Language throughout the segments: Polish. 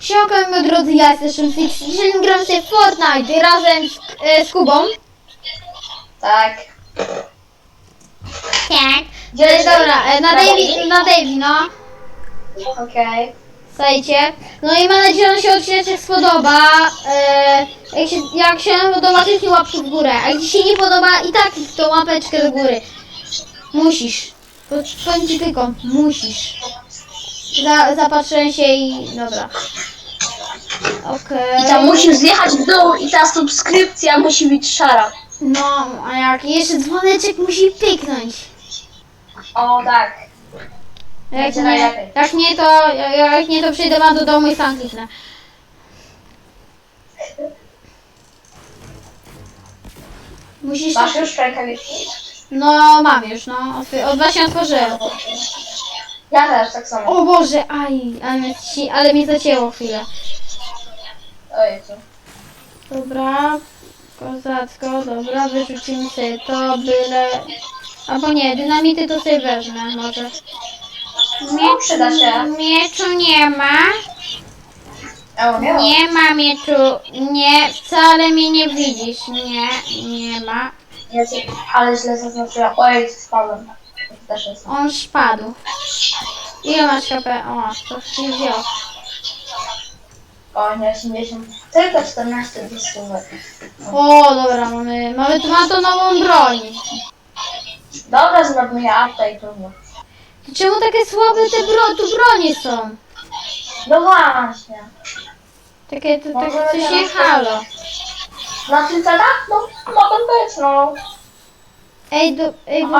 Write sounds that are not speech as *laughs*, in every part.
Siemka, moi drodzy, ja jestem Fix. Dzisiaj gram sobie w Fortnite razem z, e, z Kubą. Tak. Tak. Dobra, e, na Davy, na Davy, no. Okej. Słuchajcie. No i mam nadzieję, że się odcinek spodoba. E, jak, się, jak się podoba, kliknij łapkę w górę. A jak ci się nie podoba, i tak kliknij tą łapeczkę do góry. Musisz. Po- Powiem ci tylko, musisz. Za, zapatrzę się i... dobra. Okej. I tam musisz zjechać w dół i ta subskrypcja musi być szara. No, a jak jeszcze dzwoneczek musi pyknąć. O tak. Jak Będzie nie, najlepiej. jak nie to, jak nie to przyjdę wam do domu i sam kliknę. Musisz... Masz już rękawiczki? No, mam już, no. Otw- Od właśnie otworzyłem. Ja też tak samo. O Boże, aj, ale mnie, ci, ale mnie zacięło chwilę. O Jezu. Dobra, kozacko, dobra, wyrzucimy sobie to, byle... Albo nie, dynamity to sobie wezmę, może. No, przyda się. Mieczu nie ma. O. Nie ma mieczu, nie, wcale mnie nie widzisz, nie, nie ma. Jezu, ale źle zaznaczyłam. Ojej, spadłem. To. On spadł. Ile masz HP? O, to się wziął. O, nie, 80. Tylko 14 dysków. O, dobra, mamy, mamy tu ma to nową broń. Dobra, zmarnuję apta i trudno. Czemu takie słabe te bro, tu bronie są? No właśnie. Takie, to, tak, coś teraz- halo. Na tym cenach? No, mogą być, no. Ej, do, ej, w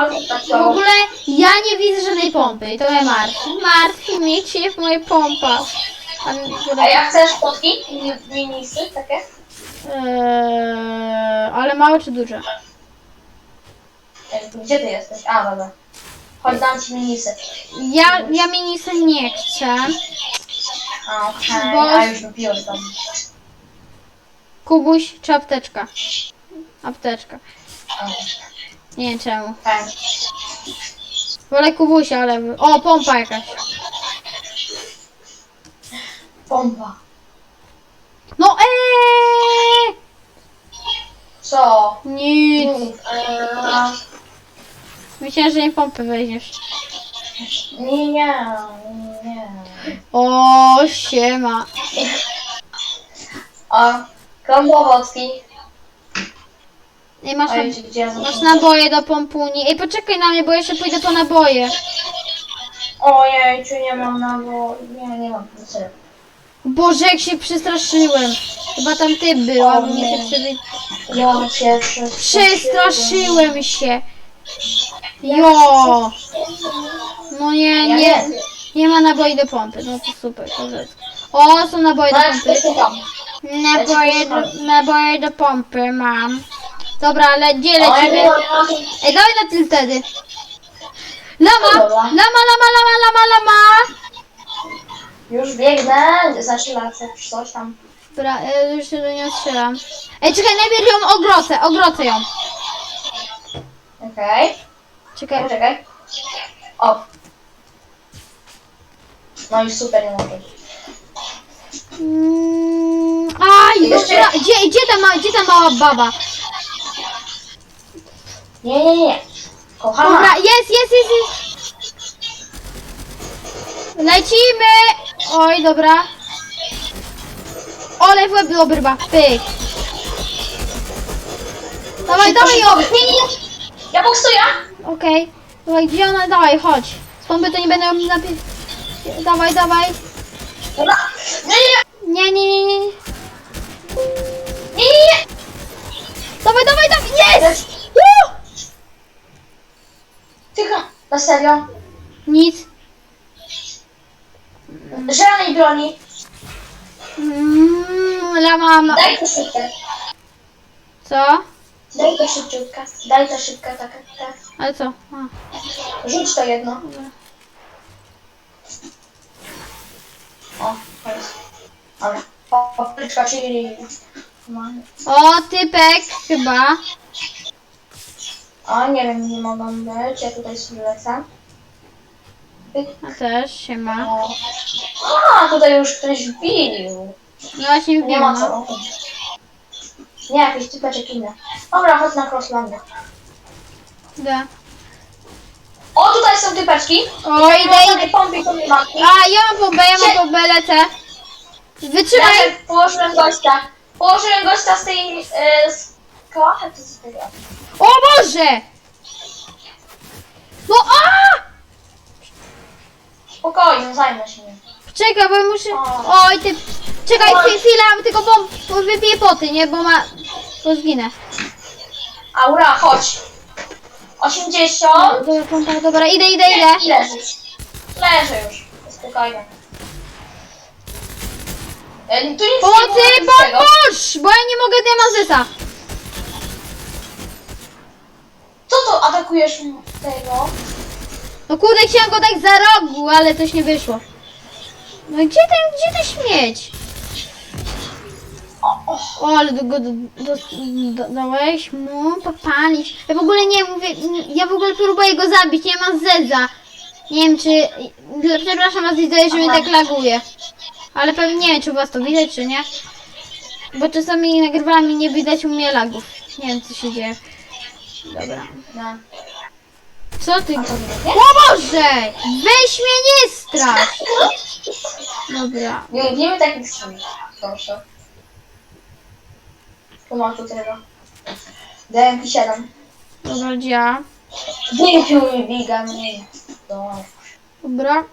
to- ogóle ja nie widzę żadnej pompy i to mnie martwi. Martwi mnie się w mojej pompa. A mi- A jak chcesz fotki? Mi- Minisy takie? Eee, ale małe czy duże? Gdzie ty jesteś? A, dobra. Chodź, dam ci minisy. Ja, ja minisy nie chcę. A, okej. Bo- A, już wypiłem tam. Kubuś czy apteczka? Apteczka. O, Nie wiem czemu. Okej. Wolę Kubusia, ale... O, pompa jakaś. Pompa. No eee! Co? Nic. Eee, Myślałem, że nie pompy weźmiesz. Nie, nie, nie. O, siema. O, krągowocki. Ej, masz, na, gdzie- ja masz zacząłem? naboje do pompuni. Ej, poczekaj na mnie, bo jeszcze pójdę po naboje. Ojej, czy nie mam na bo... Nie, nie mam. Serio. Boże, jak się przestraszyłem. Chyba tam ty była, O bo mnie się przewy... Ja się Przestraszyłem się. Jo. No nie, Ja nie. nie. Nie ma naboi do pompy. No to super, kozacko. O, są naboje do pompy. Naboje do, naboje do pompy mam. Dobra, ale gdzie ja lecimy? Ej, dawaj na tyl wtedy. Lama! Lama, lama, lama, lama, lama! Już biegnę, lecę, czy coś tam. Dobra, e, już się do niej strzelam. Ej, czekaj, najpierw ją ogrocę, ogrocę ją. Okej, Czekaj. poczekaj. O. No i super, nie mogę. Mm, aj, Jeszcze- dobra, gdzie, gdzie, ta ma, gdzie ta mała baba? Nie, nie, nie. Kochana. Dobra, jest, jest, jest, jest. Lecimy! Oj, dobra. Ole w łeb do brba, pyk. Dawaj, dawaj ją! Nie, nie, nie. Ja boksuję. Okej. Dawaj, gdzie ona? Dawaj, chodź. Z pompy to nie będę ją napi... Dawaj, dawaj. Dobra. Nie, nie, Nie, nie, nie, nie. nie. nie, nie, nie. Dawaj, dawaj, dawaj, jest! Jest. Woo! Tylko, na serio. Nic. Żadnej broni. Mm, lama, ma... Daj to szybkę. Co? Daj to szybciutko. Daj to szybko, tak, tak. Ale co? A. Rzuć to jedno. O, jest. Dobra. Pa- Papryczka, czyli... O, typek chyba. O, nie wiem, nie mogą być. Ja tutaj sobie lecę. A też się ma. O, A, tutaj już ktoś wbił. No właśnie Nie ma no. co. Nie, jakieś typeczek inne. Dobra, chodź na crosslandę. Da. O, tutaj są typeczki. O, idę, idę. Matki. A, ja mam bombę, ja mam bombę, lecę. Wytrzymaj. Ja położyłem gościa. Położyłem gościa z tej... E, z z tego? O Boże! No a! Spokojnie, zajmę się nim. Czekaj, bo muszę... Oj, ty... Czekaj, chwil- chwila, tylko bomb... Wypiję poty, nie? Bo ma... Bo zginę. Aura, chodź. 80. Dobra, pompa, dobra, idę, idę, idę. I leżysz. Leżę już. Spokojnie. E, Tu nic nie Pomocy, tego. pomóż! Bo ja nie mogę Demazesa. To atakujesz tego? No kurde, chciałam go tak za rogu, ale coś nie wyszło. No gdzie ten, gdzie ten śmieć? O, ale do, go do, do, do, dałeś mu popalić. Ja w ogóle nie mówię, ja w ogóle próbuję go zabić, nie mam zeza. Nie wiem czy, przepraszam was widzę, że mnie tak laguje. Ale pewnie nie wiem czy u was to widać czy nie. Bo czasami nagrywałem i nie widać u mnie lagów. Nie wiem co się dzieje. Dobra. No. Co ty? Nie? O Boże! Weź mnie nie strasz! Dobra. Nie lubimy takich słów. Proszę. Tu mam tu tego. DMP 7. Dobra, dzia. Wypił mi biga mnie. No. Dobra.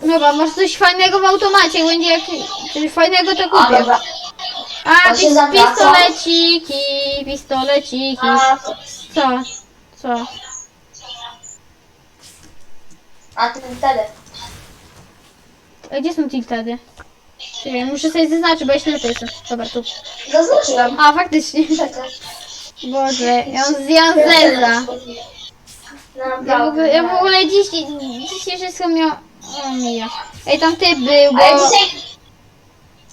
Dobra, masz coś fajnego w automacie, jak będzie jak... coś fajnego to A kupię. dobra. A, To się pis, zawraca. pistoleciki, pistoleciki. A, Co? Co? a ty wtedy. A gdzie są tiltedy? Czekaj, muszę sobie zaznaczyć, bo ja ślepy jestem. Dobra, tu. Zaznaczyłem. A, faktycznie. Boże, ja mam zjazela. No, Ja w ogóle, ja w ogóle dziś, dzisiaj wszystko miał... O mija. Ej, tam ty był, A ja bo... dzisiaj...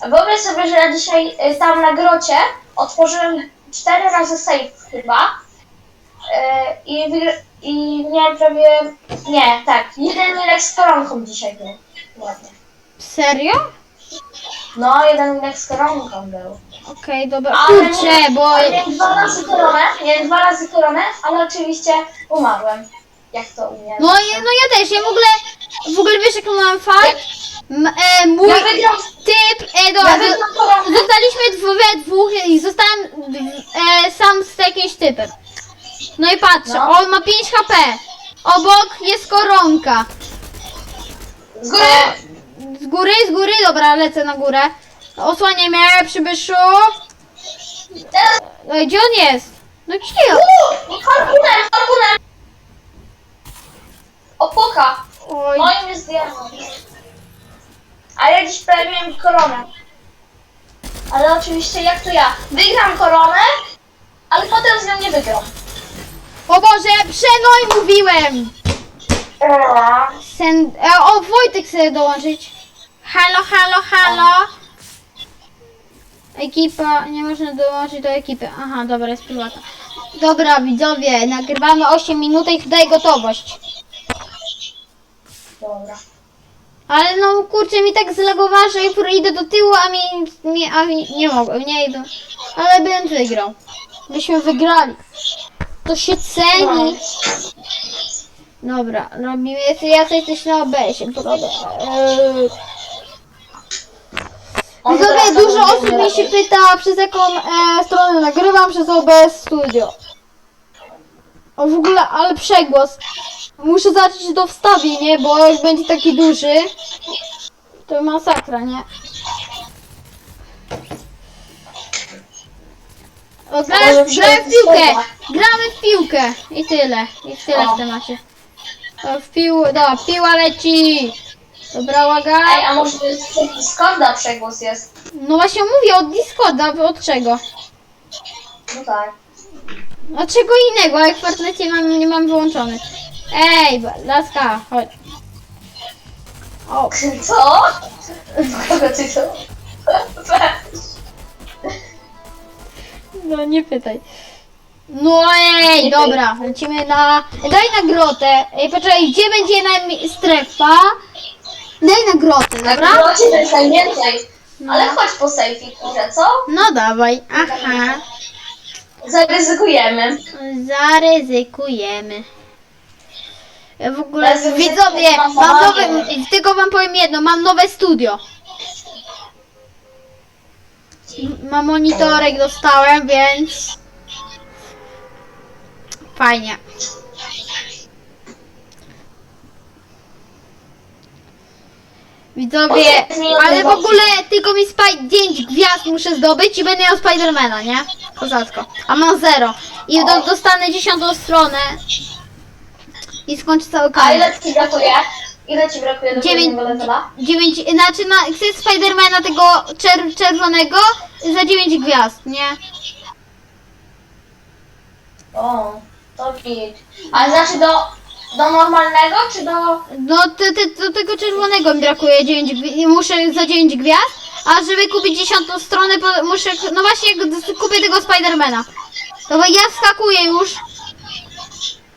Wyobraź sobie, że ja dzisiaj y, tam na grocie otworzyłem cztery razy safe chyba. Y, I, I miałem prawie... Nie, tak. *laughs* Jeden minek z koronką dzisiaj był. Ładnie. Serio? No, jeden minek z koronką był. Okej, dobra. Ale Kurczę, bo... ale Miałem dwa razy koronę, miałem dwa razy koronę, ale oczywiście umarłem. Jak to u mnie? No, ja- no ja też, ja w ogóle... W ogóle wiesz jaki mam fakt? M- e, mój Ja wygram, typ... E, do, ja wygram koronę. Zostaliśmy we dwóch i zostałem e, sam z jakimś typem. No i patrzę, No. on ma 5 HP. Obok jest koronka. Z góry! Z góry, z góry, dobra, lecę na górę. Osłaniaj mnie, przybyszu. Teraz... No i gdzie on jest? No gdzie on? Uuu, harpunem, harpunem! Opoka! Oj, i mnie zdjęło. A ja dziś prawie miałem koronę. Ale oczywiście jak to ja? Wygram koronę, ale potem z nią nie wygram. O Boże, przenoj mówiłem. Sen... E, o, Wojtek chce dołączyć. Halo, halo, halo. Ekipa, nie można dołączyć do ekipy. Aha, dobra, jest prywatna. Dobra, widzowie, nagrywamy 8 minut i daj gotowość. Dobra. Ale no kurczę, mi tak zlagowała, że jutro idę do tyłu, a mi, mi a mi nie mogłem, nie idę. Ale bym wygrał. Byśmy wygrali. To się ceni. Dobra, robimy, ja coś coś na OBS-ie, dobra. Eee, Widzowie, dużo osób mnie się pyta, przez jaką e, stronę nagrywam, przez OBS Studio. O, w ogóle, ale przegłos. Muszę zacząć do wstawić, nie? Bo jak będzie taki duży, to masakra, nie? O, grałem w piłkę! Gramy w piłkę! I tyle. I tyle w temacie. O, w pił... Dobra, piła leci! Dobra, łaga. Ej, a może z Discorda przegłos jest? No właśnie mówię od Discorda, od czego? No tak. Od czego innego, jak w Fortnite mam, nie mam wyłączony. Ej, laska, chodź. O, Co? Kogo ty to? No nie pytaj. No ej, dobra, lecimy na... Daj na grotę. Ej, poczekaj, gdzie będzie nam strefa? Daj na grotę, Na dobra? grocie to jest najwięcej. No. Ale chodź po sejfie, kurze, co? No dawaj, aha. Zaryzykujemy. Zaryzykujemy. W ogóle, Bez widzowie, mam nowe, tylko wam powiem jedno, mam nowe studio. M- Mam monitorek dostałem, więc fajnie. Widzowie, ale w ogóle tylko mi spaj 5 gwiazd muszę zdobyć i będę miał Spidermana, nie? Kozacko. A mam 0. I do, dostanę 10 stronę i skończę cały A kanał. ile ci brakuje? Ile ci brakuje do Dziewięć- kolejnego levela? 9, znaczy na, chcę Spidermana tego czer, czerwonego za 9 gwiazd, nie? O, to git. A znaczy do, do normalnego, czy do... No te, te, do tego czerwonego mi brakuje 9 gwi- muszę za 9 gwiazd, a żeby kupić 10 stronę po, muszę, no właśnie kupię tego Spidermana. Dobra, ja wskakuję już.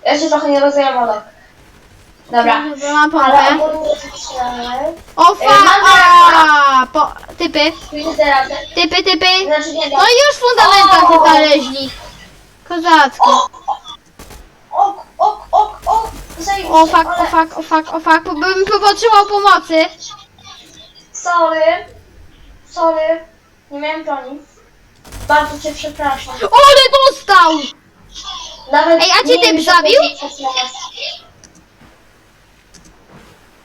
Ja się trochę nie rozumiem, ale... Dobra. Dobra, mam Ale pompę. ogólnie. O fa, mam a, po, typy, typy, typy. Znaczy nie No i już fundamenta O! znaleźli. Kozacko. Ok, ok, ok, ok. O fuck, o ale- fuck, o fuck, o fuck, bym potrzebował pomocy. Sorry. Sorry. Nie miałem broni. Bardzo cię przepraszam. Ole dostał! Nawet Ej, a cię nie typ wiem, że zabił? powiedzieć na nas.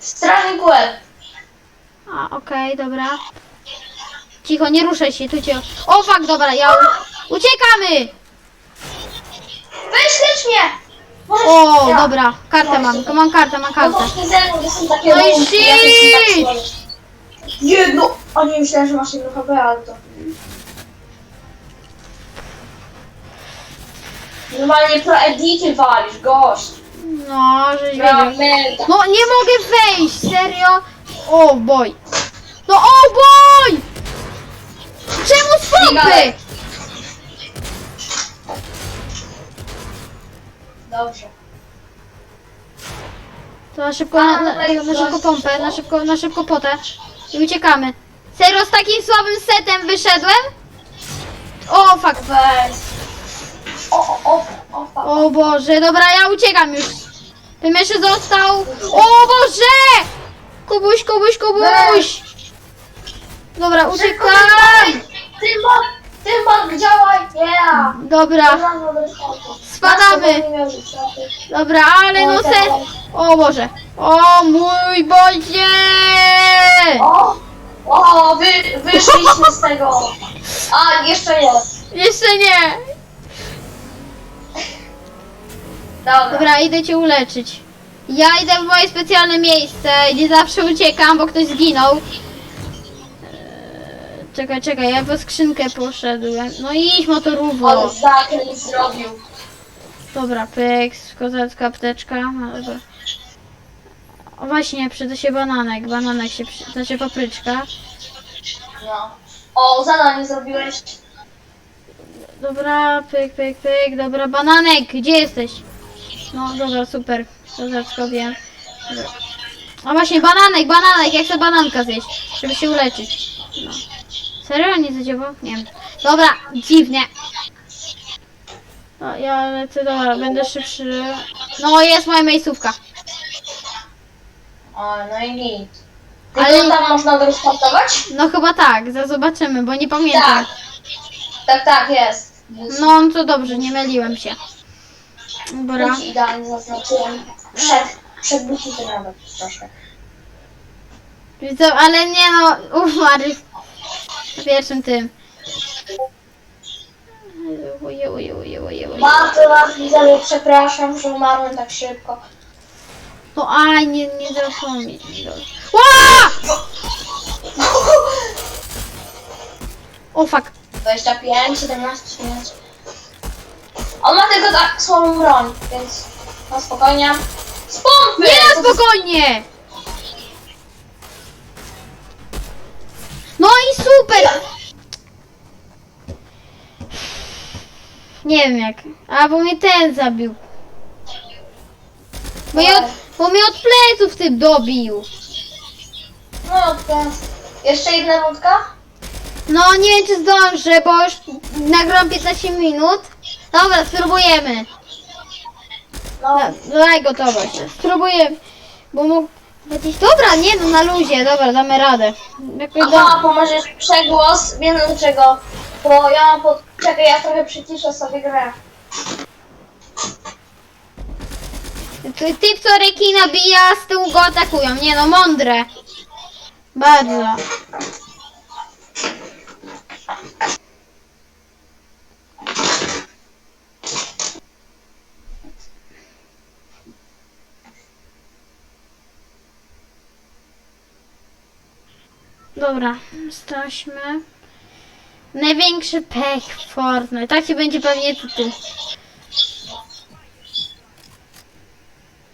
Strażnik łeb. A, okej, dobra. Cicho, nie ruszaj się, tu cię. O fuck, dobra, ja u... uciekamy! Weź lecz mnie! O, ja. dobra, kartę mam, tylko mam kartę, mam No kartę. właśnie ze mną, są takie No i łąki, ja też tak. Jedno! A nie myślałem, że masz jedno HP, ale to... Normalnie pro edity walisz, gość. No, żeś wiedział. No, nie mogę wejść, serio? O, boj. No, o, boj! Czemu z pompy? Dobrze. To na szybko, na, na, na szybko pompę, na szybko, na szybko potę. I uciekamy. Serio, z takim słabym setem wyszedłem? O, fuck. Weź. O, o, o, o, Boże, dobra, ja uciekam już. Tym jeszcze został. O Boże! Kubuś, Kubuś, Kubuś! Dobra, uciekam! Tym bok, tym bok, działaj! Yeah! Dobra, Spadamy. dobra, ale no se... O Boże! O mój Boże! O, o wy, wyszliśmy z tego. A, jeszcze nie. Jeszcze nie! Dobra. Dobra, idę cię uleczyć. Ja idę w moje specjalne miejsce, gdzie zawsze uciekam, bo ktoś zginął. Eee, Czekaj, czekaj, ja po skrzynkę poszedłem. No idź motorówko. Ale zakręt zrobił. Dobra, pyk, kozacka apteczka. No, dobra. O właśnie, przyda się bananek. Bananek się przy... znaczy papryczka. No. O, zadanie zrobiłeś. Dobra, pyk, pyk, pyk, dobra, bananek, gdzie jesteś? No, dobra, super. Dobra. A właśnie, bananek, bananek, jak chcę bananka zjeść, żeby się uleczyć. No. Serio? Nie zadziałał? Nie wiem. Dobra, dziwnie. No, ja lecę, dobra, będę szybszy. No, jest moja miejscówka. O, no i. Tylko Ale- tam można go restartować? No chyba tak, za zobaczymy, bo nie pamiętam. Tak. Tak, tak, jest. No, to dobrze, nie myliłem się. Dobra. Idealnie zaznaczyłem. Przed, przed bucikiem nawet troszkę. Widzę, ale nie no, umarł na pierwszym tym. Oje, oje, oje, oje, oje. Bardzo was widzowie przepraszam, że umarłem tak szybko. No aj, nie, nie. Ła! O fuck. 25, 17, 13. On ma tylko tak słabą broń, więc no spokojnie. Z pompy! Nie na spokojnie! No i super! Nie wiem jak. A bo mnie ten zabił. Bo, ja, bo mnie od pleców tym dobił. minutkę. Jeszcze jedna rundka? No nie wiem czy zdążę, bo już nagrałam 15 minut. Dobra, spróbujemy. No. Da, daj gotowość. Spróbujemy. Bo mógł dobra, nie no na luzie, dobra, damy radę. Jakoś Aha, pomożesz przegłos, wiem dlaczego. Bo ja mam pod... Czekaj, ja trochę przyciszę sobie grę. Ty, ty co rekina bija, z tyłu go atakują. Nie no, mądre. Bardzo. Dobra, jesteśmy. Największy pech w Fortnite. Taki będzie pewnie tytuł.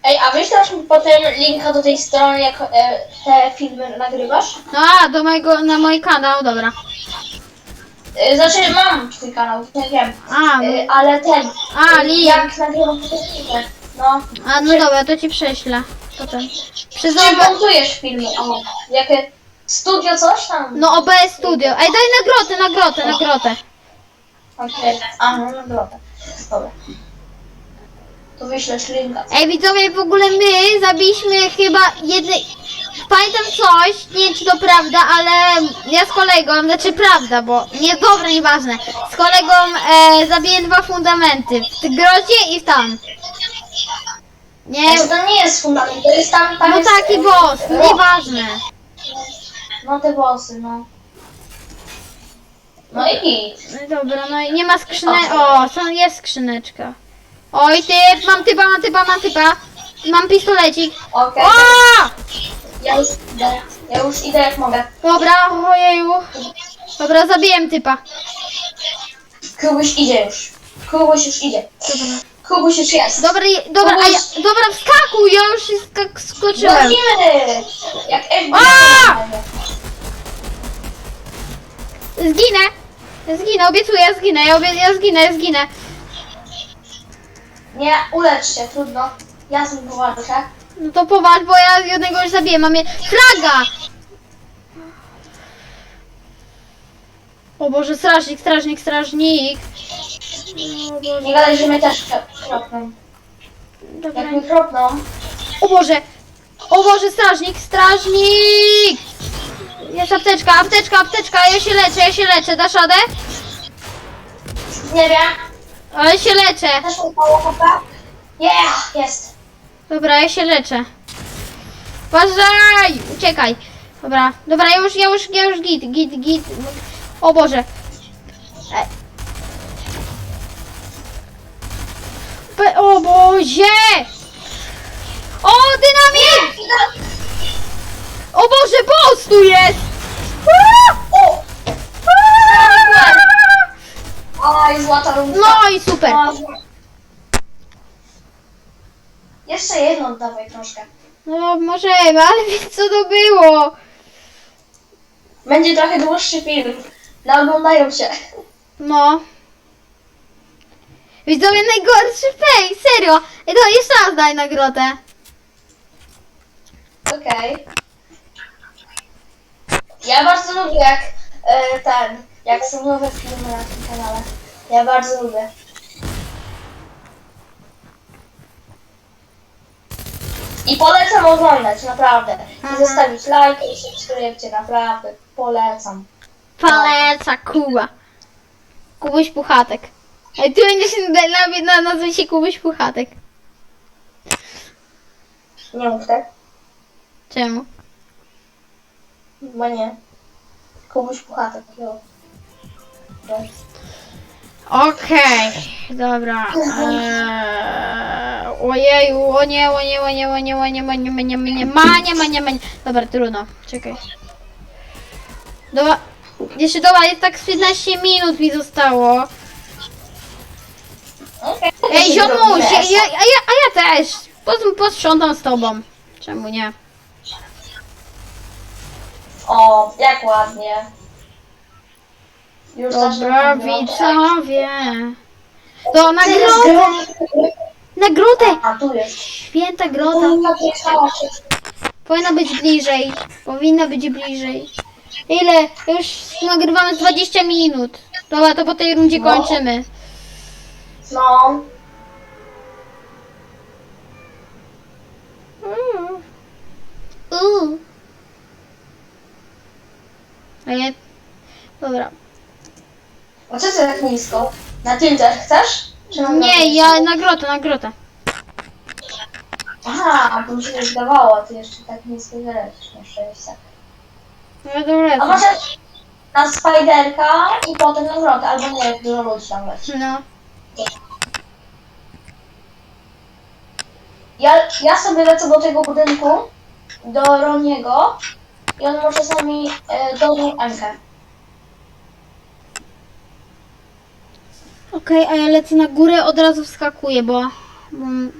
Ej, a wyślesz mi potem linka do tej strony, jak e, te filmy nagrywasz? No a, do mojego, na mój kanał, dobra. E, znaczy, mam twój kanał, nie wiem. A, no, E, ale ten... a e, link. Jak nagrywam te filmy? No. A no dobra, to ci prześlę. Potem. Czy montujesz filmy? O, jakie... Studio coś tam? No OBS Studio. Ej, daj na grotę, na grotę, na grotę. Okej. A, no, no dobra. To wyślesz linka. Ej, widzowie, w ogóle my zabiliśmy chyba jednej... Pamiętam coś, nie wiem czy to prawda, ale ja z kolegą, znaczy prawda, bo nie, dobra, nieważne. Z kolegą e, zabiłem dwa fundamenty, w tej grocie i w tam. Nie, Znaczy, to nie jest fundament, to jest tam... tam no jest, taki boss, nieważne. No te bossy, no. No i git. No dobra, no i nie ma skrzynek. O, są, jest skrzyneczka. Oj, typ, mam typa, mam typa, mam typa. Mam pistolecik. Okej. O! Ja już idę. Ja już idę jak mogę. Dobra, ojeju. Dobra, zabiłem typa. Kubuś idzie już. Kubuś już idzie. Dobra. Kubuś już jest. Dobra, je- dobra, a ja, dobra, wskakuj, ja już się skak- skoczyłem. Jak FBI. A! Zginę. Zginę, obiecuję, ja zginę, ja, obie- ja zginę, ja zginę. Nie, ulecz się, trudno. Ja z nim powalczę. No to powalcz, bo ja jednego już zabiję, mam je... Flaga! O Boże, strażnik, strażnik, strażnik. Nie gadaj, że mnie też dobra. Jak O Boże! O Boże, strażnik, strażnik! Jest apteczka, apteczka, apteczka, ja się leczę, ja się leczę, dasz radę? nie wiem. Ale się leczę. Też HP. Yeah, jest. Dobra, ja się leczę. Uważaj! Uciekaj. Dobra, dobra, ja już, ja już, ja już git, git, git. O Boże. Pe- O Boże! O, dynamit! O Boże, boss tu jest! Aj, złota rundka. No i super. Jeszcze jedną dawaj troszkę. No możemy, ale wiesz co to było? Będzie trochę dłuższy film. Naoglądają się. No. Widzowie, najgorszy fake, serio. Ej, to jeszcze raz daj nagrodę. Okej. Ja bardzo lubię jak e, ten, jak są nowe filmy na tym kanale. Ja bardzo lubię. I polecam oglądać, naprawdę. Aha. I zostawić lajka i subskrypcję, naprawdę. Polecam. Paleca Kuba. Kubuś Puchatek. Ej, ty będziesz na, na, na, nazwij się Kubuś Puchatek. Nie mów tak, Czemu? bo nie. Kubuś Puchatek. jo. No. Okej, dobra. Eee, ojeju, o nie, o nie, o nie, o nie, o nie, o nie, o nie, o nie, manie, manie, manie. Dobra, trudno, czekaj. Dobra, jeszcze dobra, jest tak z 15 minut mi zostało. Ej, ziomuś, ja, ja, a, ja, a ja też. Pos- Posprzątam z tobą. Czemu nie? O, jak ładnie. Już Dobra, widzowie. To nagrodę, nagrodę. A, tu jest. Święta się. Powinna być bliżej. Powinna być bliżej. Ile? Już nagrywamy z 20 minut. Dobra, to po tej rundzie No. kończymy. No. Mm. Uuu. A nie. Dobra. A co ty tak nisko? Na Tinder chcesz? Czy na Nie, ja na grotę, na grotę. Aha, to mi się zdawało, a ty jeszcze tak nisko zalecisz na szczęście. Ja dobra. A może na Spiderka i potem na grotę, albo nie, jak dużo ludzi tam leci. No. Ja, ja sobie lecę do tego budynku, do Roniego i on może sami e, dolną Emkę. Okej, a ja lecę na górę, od razu wskakuję, bo... mm,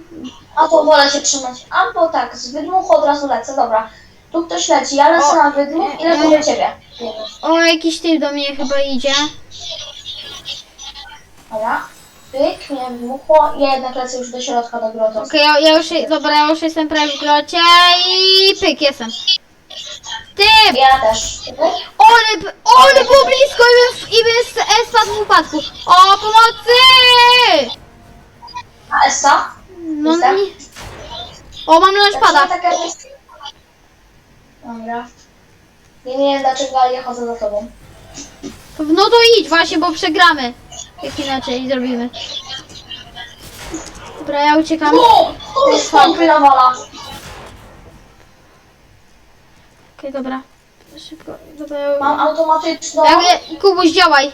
A to wolę się trzymać. Albo tak, z wydmuchu od razu lecę, dobra. Tu ktoś leci, ja lecę O, na wydmuch i lecę nie. do ciebie. O, jakiś typ do mnie chyba idzie. Dobra. Pyk, mnie wybuchło. Ja jednak lecę już do środka, do grotu. Okej, ja, ja już, dobra, ja już jestem prawie w grocie i pyk, jestem. Typ! Ja też. Ole, b- ole było blisko i bym, i bym s- e, spadł w upadku. O, pomocy! A Essa? No Jestem. nie. O, mam launchpada. Zaczyna taka jest... Dobra. Nie wiem dlaczego, ale ja chodzę za tobą. No to idź właśnie, bo przegramy. Jak inaczej zrobimy. Dobra, ja uciekam. O! Tu jest pompy nawala. Okej, dobra. Szybko, dobra. ja- Mam automatyczną. Ja, ja, Kubuś, działaj.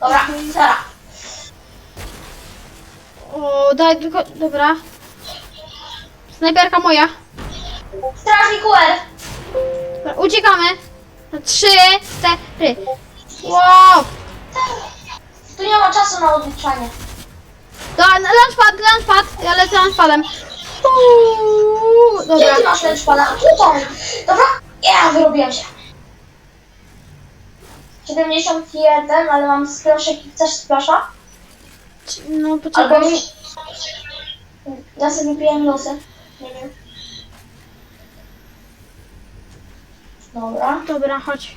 Dobra, teraz. O, daj tylko, dobra. Snajperka moja. Strażnik UR. Dobra, uciekamy. Na trzy, cztery. Wow. Tu nie ma czasu na odliczanie. Dobra, na- launchpad, launchpad. Ja lecę launchpadem. Uuu, Gdzie Dobra. ty masz szpada? Tutaj. Dobra. Ja wyrobiłem się. 71, ale mam splaszek. Chcesz splasza? No, Albo poczekaj. mi... Ja sobie wypiję losy. Nie wiem. Dobra. Dobra, chodź.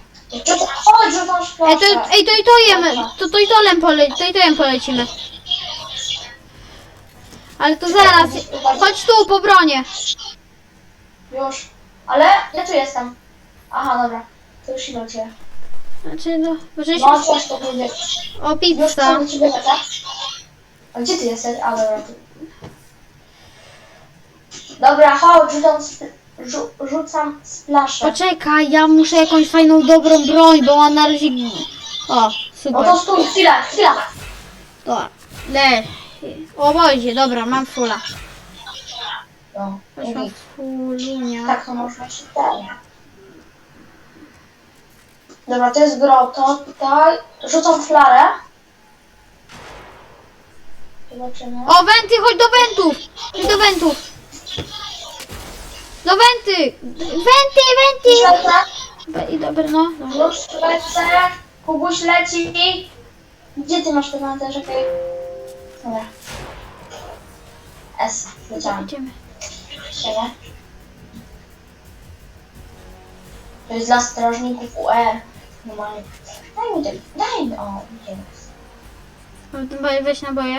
Chodź, że masz Ej, to, flaszkę. ej, to i to jemy. To, to i to lem pole, to i to jem polecimy. Ale to zaraz. Chodź tu, po bronie. Już. Ale ja tu jestem. Aha, dobra. To już idę do ciebie. Znaczy, no, bo żeś... No, coś to będzie. O, Już pizza. do ciebie lecę. A gdzie ty jesteś? A, dobra. Tu. Dobra, chodź, rzucam, sp- rzu, rzucam splaszę. Poczekaj, ja muszę jakąś fajną, dobrą broń, bo mam na razie... O, No super. to stój, chwila, chwila. Dobra. Le. O, bozie, dobra, mam fula. No, Weź mam fulunia. tak to można się dalej. Dobra, to jest groto tutaj. Rzucam flarę. Zobaczymy. O, wenty, chodź do wentów! Chodź do wentów! Do wenty! Wenty, Już wenty! lecę. I dobra, no. no. Już lecę. Kubuś leci. Gdzie ty masz te pancerze? Okej. Dobra. S. Leciałem. Idziemy. To jest dla strażników UR. Normalnie. Daj mi ten. Daj mi. O, idziemy. We- Weź naboje.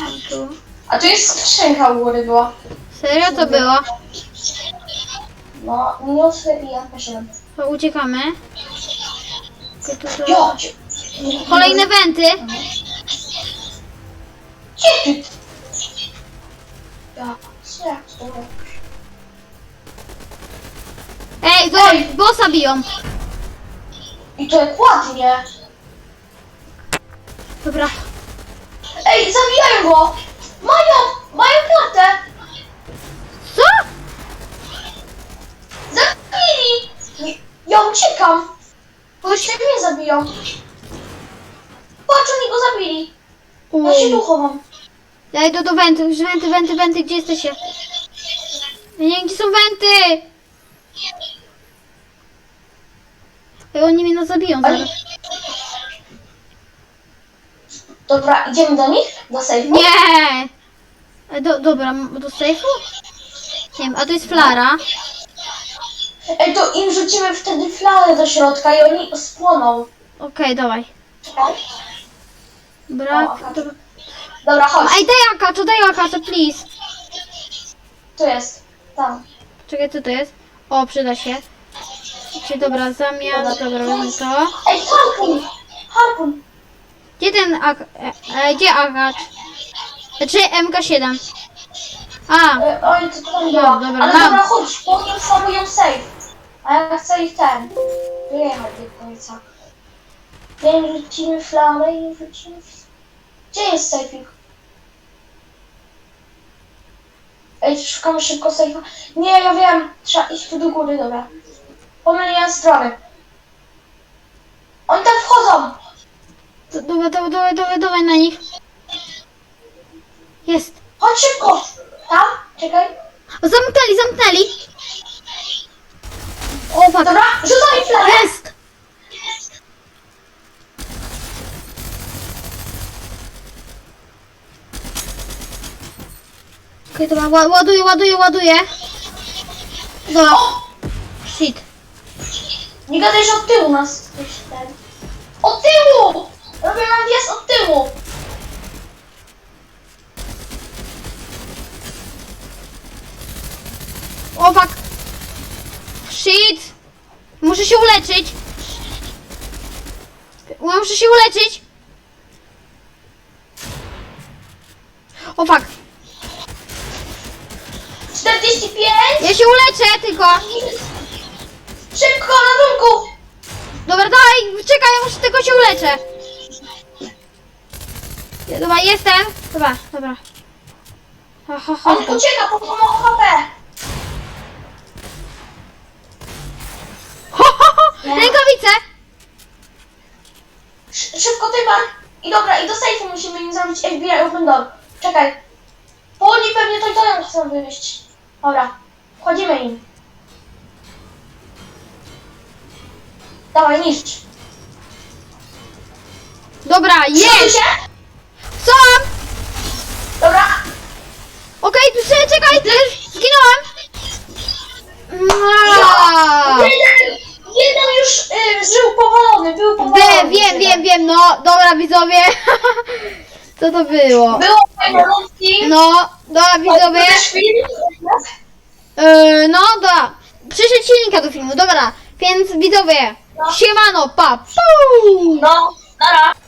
Mam tu. A tu jest skrzynka u góry była. Serio to było? No, i jakaś tam. To uciekamy. Okej, tu, tu. Jo! gdzie- Kolejne wenty. Gdzie ty? Ja, co jak to robisz? Ej, bo, bossa biją. I to jak ładnie. Dobra. Ej, zabijają go! Mają! Mają kartę! Co? Zabili! Ja uciekam! Bo jeszcze mnie zabiją. Patrz, oni go zabili. Ja się tu chowam. Ja idę do wentów. Już Wenty, wenty, wenty, gdzie jesteście? Ja nie wiem, gdzie są wenty. Ej, oni mnie no zabiją zaraz. Dobra, idziemy do nich? Do sejfu? Nie! E, Do, dobra, do sejfu? Nie wiem, a to jest flara. Ej, to im rzucimy wtedy flarę do środka i oni spłoną. Okej, dawaj. Czekaj. Brak. O, aha. dobra. Dobra, chodź. Ej, daj akaczo, daj akaczo, please. Tu jest. Tam. Czekaj, co to jest? O, przyda się. Czy dobra, zamiast, dobra, wezmę to. Ej, harpun! Harpun! Gdzie ten ak... E, e, gdzie akacz? Czy MK7? A, E, Oj, co była? No, dobra, Ale mam. dobra, chodź, bo oni ustawią safe. A ja chcę ich ten. Wyjechać do końca. Nie rzucimy flamę i rzucimy... Gdzie jest safe'ik? Ej, szukamy szybko safe'a. Nie, ja wiem. Trzeba iść tu do góry, dobra. Pomyliłem strony. Oni tam wchodzą! D- dobra, dobra, dobra, dobra, dawaj na nich. Jest. Chodź szybko! Tam? Czekaj. O, zamknęli, zamknęli. O, fuck. Dobra, rzucaj flamę! Jest! Okej, dobra, ła- ładuję, ładuję, ładuję. Dobra. Shit. Nie gadaj, że od tyłu nas ktoś ten. Od tyłu! Robię nam wjazd od tyłu! O, fuck. Shit. Muszę się uleczyć. Muszę się uleczyć. O, fuck. 45! Ja się uleczę tylko. Szybko, ratunku! Dobra, daj, czekaj, ja muszę tylko się uleczę. Ja, Dobra, jestem. Dobra, dobra. Ha, ha, ha. On ucieka, po to ma HP! Ho, ho, ho. Rękawice. Sz- szybko, Tyban! I dobra, i do sejfu musimy im zrobić FBI Open Door. Czekaj. Bo oni pewnie to i to chcą wyjść. Dobra, wchodzimy im. Dawaj, niszcz. Dobra, Jest! jest. się? Co? Dobra, Okej, okay, czekaj, już zginąłem. Aaa. jeden, jeden już y, żył powalony, był powalony. Wiem, wiem, wiem, wiem, no, dobra widzowie. *laughs* Co to było? Było fajne rundki. No, dobra widzowie. Yy, no, dobra. Przyszedł silnika do filmu, dobra. Więc widzowie, siemano, pa. Puu. No, nara.